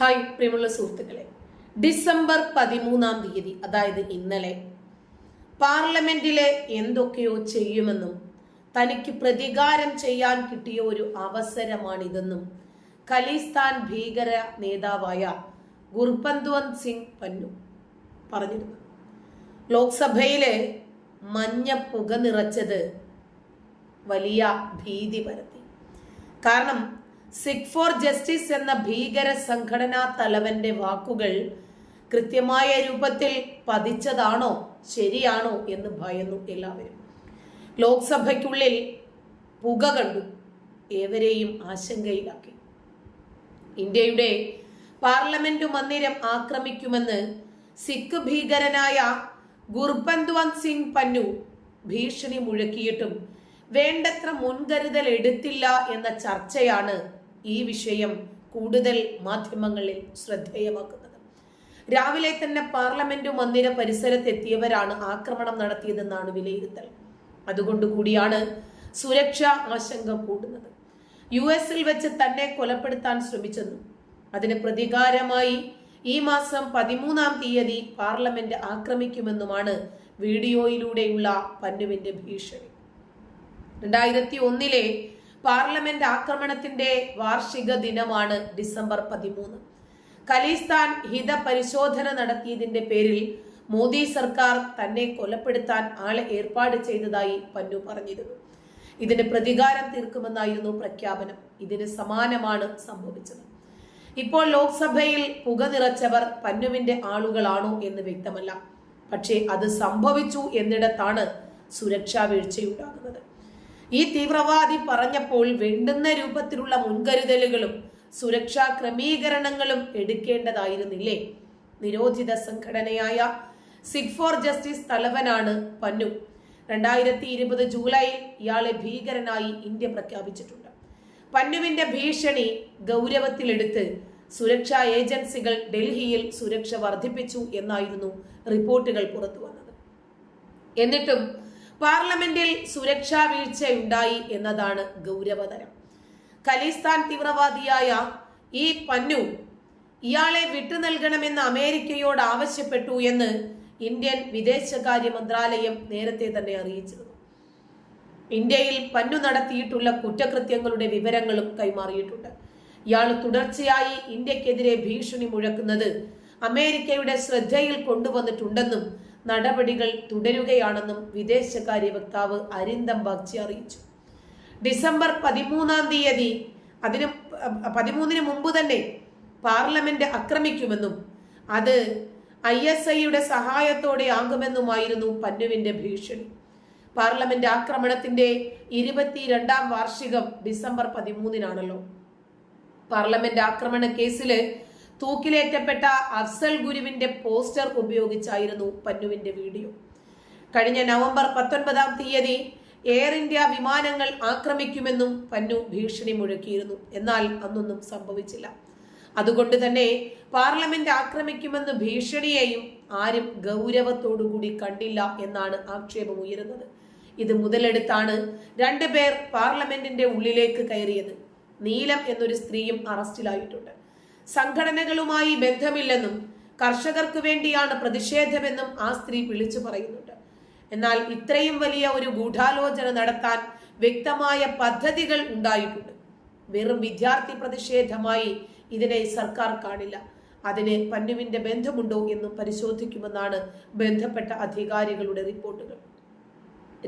Hi പ്രിയമുള്ള സുഹൃത്തുക്കളെ. December പതിമൂന്നാം തീയതി അതായത് ഇന്നലെ പാർലമെന്റിലെ എന്തൊക്കെയോ ചെയ്യുമെന്നും തനിക്ക് പ്രതികാരം ചെയ്യാൻ കിട്ടിയ ഒരു അവസരമാണിതെന്നും ഖലിസ്ഥാൻ ഭീകര നേതാവായ ഗുർബന്ത്വന്ത് സിംഗ് പന്നു പറഞ്ഞിരുന്നു. ലോക്സഭയിൽ മഞ്ഞ പുക നിറച്ചത് വലിയ ഭീതി പരത്തി. കാരണം സിഖ് ഫോർ ജസ്റ്റിസ് എന്ന ഭീകര സംഘടനാ തലവന്റെ വാക്കുകൾ കൃത്യമായ രൂപത്തിൽ പതിച്ചതാണോ ശരിയാണോ എന്ന് ഭയന്നു എല്ലാവരും. ലോക്സഭയ്ക്കുള്ളിൽ പുക കണ്ടു ഏവരെയും ആശങ്കയിലാക്കി. ഇന്ത്യയുടെ പാർലമെന്റ് മന്ദിരം ആക്രമിക്കുമെന്ന് സിഖ് ഭീകരനായ ഗുർബന്ത്വന്ത് സിംഗ് പന്നു ഭീഷണി മുഴക്കിയിട്ടും വേണ്ടത്ര മുൻകരുതൽ എടുത്തില്ല എന്ന ചർച്ചയാണ് ഈ വിഷയം കൂടുതൽ മാധ്യമങ്ങളിൽ ശ്രദ്ധേയമാക്കുന്നത്. രാവിലെ തന്നെ പാർലമെന്റ് മന്ദിര പരിസരത്തെത്തിയവരാണ് ആക്രമണം നടത്തിയതെന്നാണ് വിലയിരുത്തൽ. അതുകൊണ്ട് കൂടിയാണ് സുരക്ഷാ ആശങ്ക കൂടുന്നത്. യു എസിൽ വെച്ച് തന്നെ കൊലപ്പെടുത്താൻ ശ്രമിച്ചെന്നും അതിന് പ്രതികാരമായി ഈ മാസം പതിമൂന്നാം തീയതി പാർലമെന്റ് ആക്രമിക്കുമെന്നുമാണ് വീഡിയോയിലൂടെയുള്ള പന്നുവിന്റെ ഭീഷണി. രണ്ടായിരത്തി ഒന്നിലെ പാർലമെന്റ് ആക്രമണത്തിന്റെ വാർഷിക ദിനമാണ് ഡിസംബർ പതിമൂന്ന്. ഖലിസ്ഥാൻ ഹിത പരിശോധന നടത്തിയതിന്റെ പേരിൽ മോദി സർക്കാർ തന്നെ കൊലപ്പെടുത്താൻ ആളെ ഏർപ്പാട് ചെയ്തതായി പന്നു പറഞ്ഞിരുന്നു. ഇതിന് പ്രതികാരം തീർക്കുമെന്നായിരുന്നു പ്രഖ്യാപനം. ഇതിന് സമാനമാണ് സംഭവിച്ചത്. ഇപ്പോൾ ലോക്സഭയിൽ പുക നിറച്ചവർ പന്നുവിന്റെ ആളുകളാണോ എന്ന് വ്യക്തമല്ല. പക്ഷേ അത് സംഭവിച്ചു എന്നിടത്താണ് സുരക്ഷാ വീഴ്ചയുണ്ടാകുന്നത്. ഈ തീവ്രവാദി പറഞ്ഞപ്പോൾ വേണ്ടുന്ന രൂപത്തിലുള്ള മുൻകരുതലുകളും സുരക്ഷാ ക്രമീകരണങ്ങളും എടുക്കേണ്ടതായിരുന്നില്ലേ? നിരോധിത സംഘടനയായ സിഗ് ഫോർ ജസ്റ്റിസ് തലവനാണ് പന്നു. രണ്ടായിരത്തി ഇരുപത് ജൂലൈയിൽ ഇയാളെ ഭീകരനായി ഇന്ത്യ പ്രഖ്യാപിച്ചിട്ടുണ്ട്. പന്നുവിന്റെ ഭീഷണി ഗൗരവത്തിലെടുത്ത് സുരക്ഷാ ഏജൻസികൾ ഡൽഹിയിൽ സുരക്ഷ വർദ്ധിപ്പിച്ചു എന്നായിരുന്നു റിപ്പോർട്ടുകൾ പുറത്തു വന്നത് എന്നിട്ടും പാർലമെന്റിൽ സുരക്ഷാ വീഴ്ച ഉണ്ടായി എന്നതാണ് ഗൗരവതരം. ഖലിസ്ഥാൻ തീവ്രവാദിയായ ഈ പന്നു ഇയാളെ വിട്ടു നൽകണമെന്ന് അമേരിക്കയോട് ആവശ്യപ്പെട്ടു എന്ന് ഇന്ത്യൻ വിദേശകാര്യ മന്ത്രാലയം നേരത്തെ തന്നെ അറിയിച്ചിരുന്നു. ഇന്ത്യയിൽ പന്നു നടത്തിയിട്ടുള്ള കുറ്റകൃത്യങ്ങളുടെ വിവരങ്ങളും കൈമാറിയിട്ടുണ്ട്. ഇയാൾ തുടർച്ചയായി ഇന്ത്യക്കെതിരെ ഭീഷണി മുഴക്കുന്നത് അമേരിക്കയുടെ ശ്രദ്ധയിൽ കൊണ്ടുവന്നിട്ടുണ്ടെന്നും നടപടികൾ തുടരുകയാണെന്നും വിദേശകാര്യ വക്താവ് അരിന്ദം ബാഗ്ചി അറിയിച്ചു. ഡിസംബർ പതിമൂന്നാം തീയതി അതിന് പതിമൂന്നിന് മുമ്പ് തന്നെ പാർലമെന്റ് ആക്രമിക്കുമെന്നും അത് ഐ എസ് ഐയുടെ സഹായത്തോടെ ആകുമെന്നുമായിരുന്നു പന്നുവിന്റെ ഭീഷണി. പാർലമെന്റ് ആക്രമണത്തിന്റെ ഇരുപത്തിരണ്ടാം വാർഷികം ഡിസംബർ പതിമൂന്നിനാണല്ലോ. പാർലമെന്റ് ആക്രമണ കേസിൽ തൂക്കിലേറ്റപ്പെട്ട അഫ്സൽ ഗുരുവിന്റെ പോസ്റ്റർ ഉപയോഗിച്ചായിരുന്നു പന്നുവിന്റെ വീഡിയോ. കഴിഞ്ഞ നവംബർ പത്തൊൻപതാം തീയതി എയർ ഇന്ത്യ വിമാനങ്ങൾ ആക്രമിക്കുമെന്നും പന്നു ഭീഷണി മുഴക്കിയിരുന്നു. എന്നാൽ അന്നൊന്നും സംഭവിച്ചില്ല. അതുകൊണ്ട് തന്നെ പാർലമെന്റ് ആക്രമിക്കുമെന്ന് ഭീഷണിയെയും ആരും ഗൗരവത്തോടുകൂടി കണ്ടില്ല എന്നാണ് ആക്ഷേപം ഉയരുന്നത്. ഇത് മുതലെടുത്താണ് രണ്ടുപേർ പാർലമെന്റിന്റെ ഉള്ളിലേക്ക് കയറിയത്. നീലം എന്നൊരു സ്ത്രീയും അറസ്റ്റിലായിട്ടുണ്ട്. സംഘടനകളുമായി ബന്ധമില്ലെന്നും കർഷകർക്ക് വേണ്ടിയാണ് പ്രതിഷേധമെന്നും ആ സ്ത്രീ വിളിച്ചു പറയുന്നുണ്ട്. എന്നാൽ ഇത്രയും വലിയ ഒരു ഗൂഢാലോചന നടത്താൻ വ്യക്തമായ പദ്ധതികൾ ഉണ്ടായിട്ടുണ്ട്. വെറും വിദ്യാർത്ഥി പ്രതിഷേധമായി ഇതിനെ സർക്കാർ കാണില്ല. അതിന് പന്നുവിന്റെ ബന്ധമുണ്ടോ എന്നും പരിശോധിക്കുമെന്നാണ് ബന്ധപ്പെട്ട അധികാരികളുടെ റിപ്പോർട്ടുകൾ.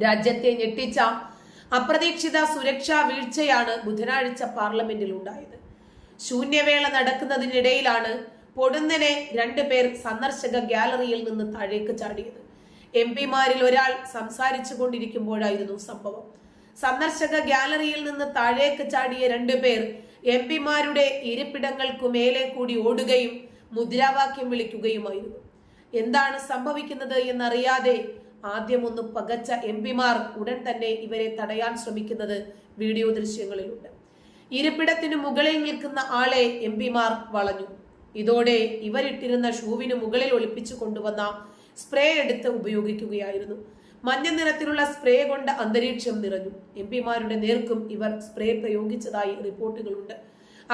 രാജ്യത്തെ ഞെട്ടിച്ച അപ്രതീക്ഷിത സുരക്ഷാ വീഴ്ചയാണ് ബുധനാഴ്ച പാർലമെന്റിൽ ഉണ്ടായത് ശൂന്യവേള നടക്കുന്നതിനിടയിലാണ് പൊടുന്നനെ രണ്ടുപേർ സന്ദർശക ഗ്യാലറിയിൽ നിന്ന് താഴേക്ക് ചാടിയത്. എം പിമാരിൽ ഒരാൾ സംസാരിച്ചു കൊണ്ടിരിക്കുമ്പോഴായിരുന്നു സംഭവം. സന്ദർശക ഗ്യാലറിയിൽ നിന്ന് താഴേക്ക് ചാടിയ രണ്ടുപേർ എം പിമാരുടെ ഇരിപ്പിടങ്ങൾക്കു മേലെ കൂടി ഓടുകയും മുദ്രാവാക്യം വിളിക്കുകയുമായിരുന്നു. എന്താണ് സംഭവിക്കുന്നത് എന്നറിയാതെ ആദ്യം ഒന്ന് പകച്ച എം പിമാർ ഉടൻ തന്നെ ഇവരെ തടയാൻ ശ്രമിക്കുന്നത് വീഡിയോ ദൃശ്യങ്ങളിലുണ്ട്. ഇരിപ്പിടത്തിനു മുകളിൽ നിൽക്കുന്ന ആളെ എം പിമാർ വളഞ്ഞു. ഇതോടെ ഇവരിട്ടിരുന്ന ഷൂവിന് മുകളിൽ ഒളിപ്പിച്ചു കൊണ്ടുവന്ന സ്പ്രേ എടുത്ത് ഉപയോഗിക്കുകയായിരുന്നു. മഞ്ഞ നിറത്തിലുള്ള സ്പ്രേ കൊണ്ട് അന്തരീക്ഷം നിറഞ്ഞു. എം പിമാരുടെ നേർക്കും ഇവർ സ്പ്രേ പ്രയോഗിച്ചതായി റിപ്പോർട്ടുകളുണ്ട്.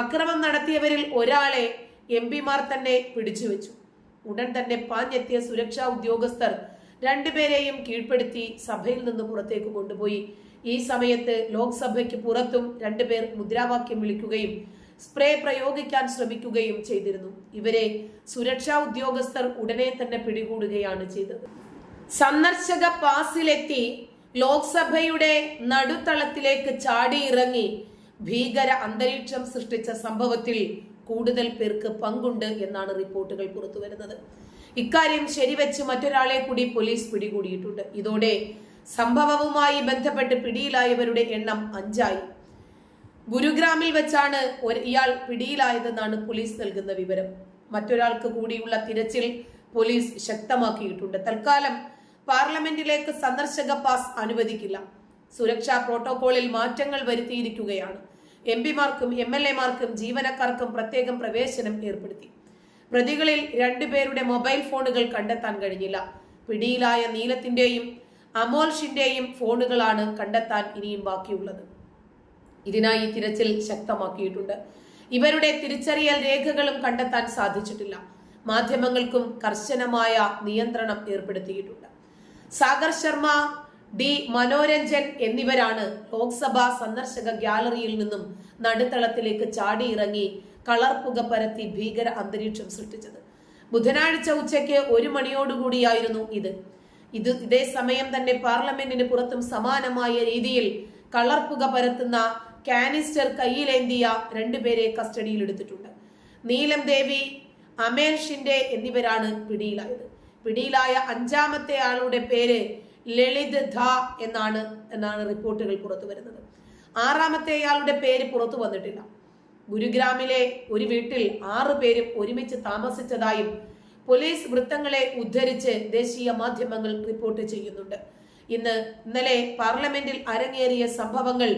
അക്രമം നടത്തിയവരിൽ ഒരാളെ എം പിമാർ തന്നെ പിടിച്ചുവെച്ചു. ഉടൻ തന്നെ പാഞ്ഞെത്തിയ സുരക്ഷാ ഉദ്യോഗസ്ഥർ രണ്ടുപേരെയും കീഴ്പ്പെടുത്തി സഭയിൽ നിന്ന് പുറത്തേക്ക് കൊണ്ടുപോയി. ഈ സമയത്ത് ലോക്സഭയ്ക്ക് പുറത്തും രണ്ടുപേർ മുദ്രാവാക്യം വിളിക്കുകയും സ്പ്രേ പ്രയോഗിക്കാൻ ശ്രമിക്കുകയും ചെയ്തിരുന്നു. ഇവരെ സുരക്ഷാ ഉദ്യോഗസ്ഥർ ഉടനെ തന്നെ പിടികൂടുകയാണ് ചെയ്തത്. സന്ദർശക പാസിലെത്തി ലോക്സഭയുടെ നടുത്തളത്തിലേക്ക് ചാടിയിറങ്ങി ഭീകര അന്തരീക്ഷം സൃഷ്ടിച്ച സംഭവത്തിൽ കൂടുതൽ പേർക്ക് പങ്കുണ്ട് എന്നാണ് റിപ്പോർട്ടുകൾ പുറത്തുവരുന്നത്. ഇക്കാര്യം ശരിവെച്ച് മറ്റൊരാളെ കൂടി പോലീസ് പിടികൂടിയിട്ടുണ്ട്. ഇതോടെ സംഭവവുമായി ബന്ധപ്പെട്ട് പിടിയിലായവരുടെ എണ്ണം അഞ്ചായി. ഗുരുഗ്രാമിൽ വെച്ചാണ് ഇയാൾ പിടിയിലായതെന്നാണ് പോലീസ് നൽകുന്ന വിവരം. മറ്റൊരാൾക്ക് കൂടിയുള്ള തിരച്ചിൽ പോലീസ് ശക്തമാക്കിയിട്ടുണ്ട്. തൽക്കാലം പാർലമെന്റിലേക്ക് സന്ദർശക പാസ് അനുവദിക്കില്ല. സുരക്ഷാ പ്രോട്ടോകോളിൽ മാറ്റങ്ങൾ വരുത്തിയിരിക്കുകയാണ്. എം പിമാർക്കും എം എൽ എമാർക്കും ജീവനക്കാർക്കും പ്രത്യേകം പ്രവേശനം ഏർപ്പെടുത്തി. പ്രതികളിൽ രണ്ടുപേരുടെ മൊബൈൽ ഫോണുകൾ കണ്ടെത്താൻ കഴിഞ്ഞില്ല. പിടിയിലായ നീലത്തിന്റെയും അമോൽഷിന്റെയും ഫോണുകളാണ് കണ്ടെത്താൻ ഇനിയും ബാക്കിയുള്ളത്. ഇതിനായി തിരച്ചിൽ ശക്തമാക്കിയിട്ടുണ്ട്. ഇവരുടെ തിരിച്ചറിയൽ രേഖകളും കണ്ടെത്താൻ സാധിച്ചിട്ടില്ല. മാധ്യമങ്ങൾക്കും കർശനമായ നിയന്ത്രണം ഏർപ്പെടുത്തിയിട്ടുണ്ട്. സാഗർ ശർമ്മ ഡി മനോരഞ്ജൻ എന്നിവരാണ് ലോക്സഭാ സന്ദർശക ഗ്യാലറിയിൽ നിന്നും നടുത്തളത്തിലേക്ക് ചാടിയിറങ്ങി കളർ പുക പരത്തി ഭീകര അന്തരീക്ഷം സൃഷ്ടിച്ചത്. ബുധനാഴ്ച ഉച്ചയ്ക്ക് ഒരു മണിയോടുകൂടിയായിരുന്നു ഇത്. ഇത് ഇതേ സമയം തന്നെ പാർലമെന്റിന് പുറത്തും സമാനമായ രീതിയിൽ കളർപ്പുക പരത്തുന്ന കാനിസ്റ്റർ കയ്യിലേന്തിയ രണ്ടുപേരെ കസ്റ്റഡിയിൽ എടുത്തിട്ടുണ്ട്. നീലം ദേവി അമേർ ഷിൻഡെ എന്നിവരാണ് പിടിയിലായത്. പിടിയിലായ അഞ്ചാമത്തെ ആളുടെ പേര് ലളിത് ധ എന്നാണ് എന്നാണ് റിപ്പോർട്ടുകൾ പുറത്തു വരുന്നത്. ആറാമത്തെ ആളുടെ പേര് പുറത്തു വന്നിട്ടില്ല. ഗുരുഗ്രാമിലെ ഒരു വീട്ടിൽ ആറു പേരും ഒരുമിച്ച് താമസിച്ചതായും പോലീസ് വൃത്തങ്ങളെ ഉദ്ധരിച്ച് ദേശീയ മാധ്യമങ്ങൾ റിപ്പോർട്ട് ചെയ്യുന്നുണ്ട്. ഇന്ന് ഇന്നലെ പാർലമെന്റിൽ അരങ്ങേറിയ സംഭവങ്ങൾ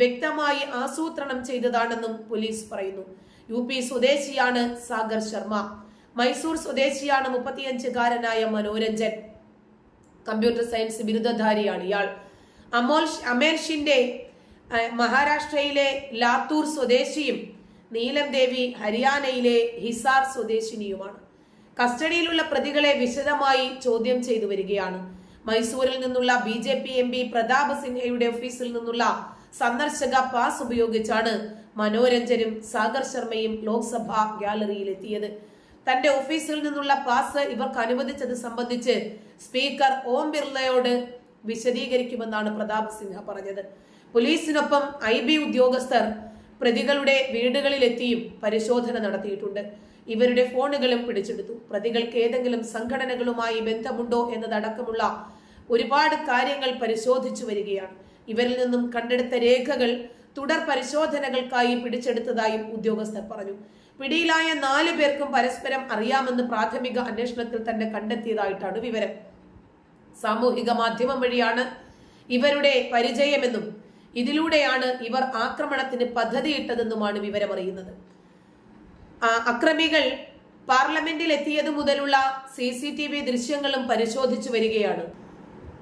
വ്യക്തമായി ആസൂത്രണം ചെയ്തതാണെന്നും പോലീസ് പറയുന്നു. യു പി സ്വദേശിയാണ് സാഗർ ശർമ്മ. മൈസൂർ സ്വദേശിയാണ് മുപ്പത്തിയഞ്ചുകാരനായ മനോരഞ്ജൻ. കമ്പ്യൂട്ടർ സയൻസ് ബിരുദധാരിയാണ് ഇയാൾ. അമോൽ അമേർഷിന്റെ മഹാരാഷ്ട്രയിലെ ലാത്തൂർ സ്വദേശിയും നീലം ദേവി ഹരിയാനയിലെ ഹിസാർ സ്വദേശിനിയുമാണ്. കസ്റ്റഡിയിലുള്ള പ്രതികളെ വിശദമായി ചോദ്യം ചെയ്തു വരികയാണ്. മൈസൂരിൽ നിന്നുള്ള B J P M P Pratap സിൻഹയുടെ ഓഫീസിൽ നിന്നുള്ള സന്ദർശക പാസ് ഉപയോഗിച്ചാണ് മനോരഞ്ജനും സാഗർ ശർമ്മയും ലോക്സഭാ ഗ്യാലറിയിൽ എത്തിയത് തന്റെ ഓഫീസിൽ നിന്നുള്ള പാസ് ഇവർക്ക് അനുവദിച്ചത് സംബന്ധിച്ച് സ്പീക്കർ ഓം ബിർളയോട് വിശദീകരിക്കുമെന്നാണ് പ്രതാപ് സിൻഹ പറഞ്ഞത്. പോലീസിനൊപ്പം ഐ ബി ഉദ്യോഗസ്ഥർ പ്രതികളുടെ വീടുകളിലെത്തിയും പരിശോധന നടത്തിയിട്ടുണ്ട്. ഇവരുടെ ഫോണുകളും പിടിച്ചെടുത്തു. പ്രതികൾക്ക് ഏതെങ്കിലും സംഘടനകളുമായി ബന്ധമുണ്ടോ എന്നതടക്കമുള്ള ഒരുപാട് കാര്യങ്ങൾ പരിശോധിച്ചു വരികയാണ്. ഇവരിൽ നിന്നും കണ്ടെടുത്ത രേഖകൾ തുടർ പരിശോധനകൾക്കായി പിടിച്ചെടുത്തതായും ഉദ്യോഗസ്ഥർ പറഞ്ഞു. പിടിയിലായ നാല് പേർക്കും പരസ്പരം അറിയാമെന്ന് പ്രാഥമിക അന്വേഷണത്തിൽ തന്നെ കണ്ടെത്തിയതായിട്ടാണ് വിവരം. സാമൂഹിക മാധ്യമം വഴിയാണ് ഇവരുടെ പരിചയമെന്നും ഇതിലൂടെയാണ് ഇവർ ആക്രമണത്തിന് പദ്ധതിയിട്ടതെന്നുമാണ് വിവരമറിയുന്നത്. അക്രമികൾ പാർലമെന്റിൽ എത്തിയതു മുതലുള്ള സി സി ടി വി ദൃശ്യങ്ങളും പരിശോധിച്ചു വരികയാണ്.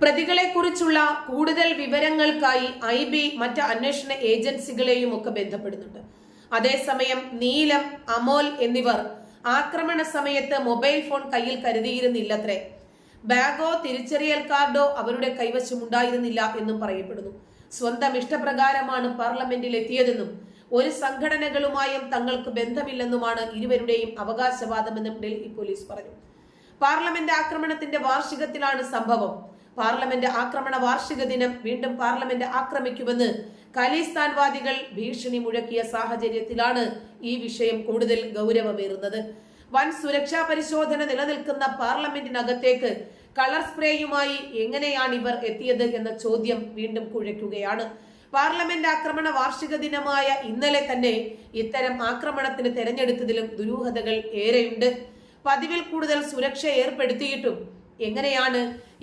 പ്രതികളെക്കുറിച്ചുള്ള കൂടുതൽ വിവരങ്ങൾക്കായി ഐ ബി മറ്റ് അന്വേഷണ ഏജൻസികളെയും ഒക്കെ ബന്ധപ്പെടുന്നുണ്ട്. അതേസമയം നീലം അമോൽ എന്നിവർ ആക്രമണ സമയത്ത് മൊബൈൽ ഫോൺ കയ്യിൽ കരുതിയിരുന്നില്ലത്രേ. ബാഗോ തിരിച്ചറിയൽ കാർഡോ അവരുടെ കൈവശം ഉണ്ടായിരുന്നില്ല എന്നും പറയപ്പെടുന്നു. സ്വന്തം ഇഷ്ടപ്രകാരമാണ് പാർലമെന്റിൽ എത്തിയതെന്നും ഒരു സംഘടനകളുമായും തങ്ങൾക്ക് ബന്ധമില്ലെന്നുമാണ് ഇരുവരുടെയും അവകാശവാദമെന്നും ഡൽഹി പോലീസ് പറഞ്ഞു. പാർലമെന്റ് ആക്രമണത്തിന്റെ വാർഷികത്തിലാണ് സംഭവം. പാർലമെന്റ് ആക്രമണ വാർഷിക ദിനം വീണ്ടും പാർലമെന്റ് ആക്രമിക്കുമെന്ന് ഖലിസ്ഥാൻവാദികൾ ഭീഷണി മുഴക്കിയ സാഹചര്യത്തിലാണ് ഈ വിഷയം കൂടുതൽ ഗൗരവമേറുന്നത്. വൻ സുരക്ഷാ പരിശോധന നിലനിൽക്കുന്ന പാർലമെന്റിനകത്തേക്ക് കളർ സ്പ്രേയുമായി എങ്ങനെയാണ് ഇവർ എത്തിയത് എന്ന ചോദ്യം വീണ്ടും കുഴയ്ക്കുകയാണ്. പാർലമെന്റ് ആക്രമണ വാർഷിക ദിനമായ ഇന്നലെ തന്നെ ഇത്തരം ആക്രമണത്തിന് തെരഞ്ഞെടുത്തതിലും ദുരൂഹതകൾ ഏറെയുണ്ട്. പതിവിൽ കൂടുതൽ സുരക്ഷ ഏർപ്പെടുത്തിയിട്ടും എങ്ങനെയാണ്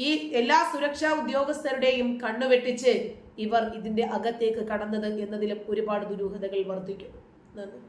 ഈ എല്ലാ സുരക്ഷാ ഉദ്യോഗസ്ഥരുടെയും കണ്ണുവെട്ടിച്ച് ഇവർ ഇതിന്റെ അകത്തേക്ക് കടന്നത് എന്നതിലും ഒരുപാട് ദുരൂഹതകൾ വർദ്ധിക്കും. നന്ദി.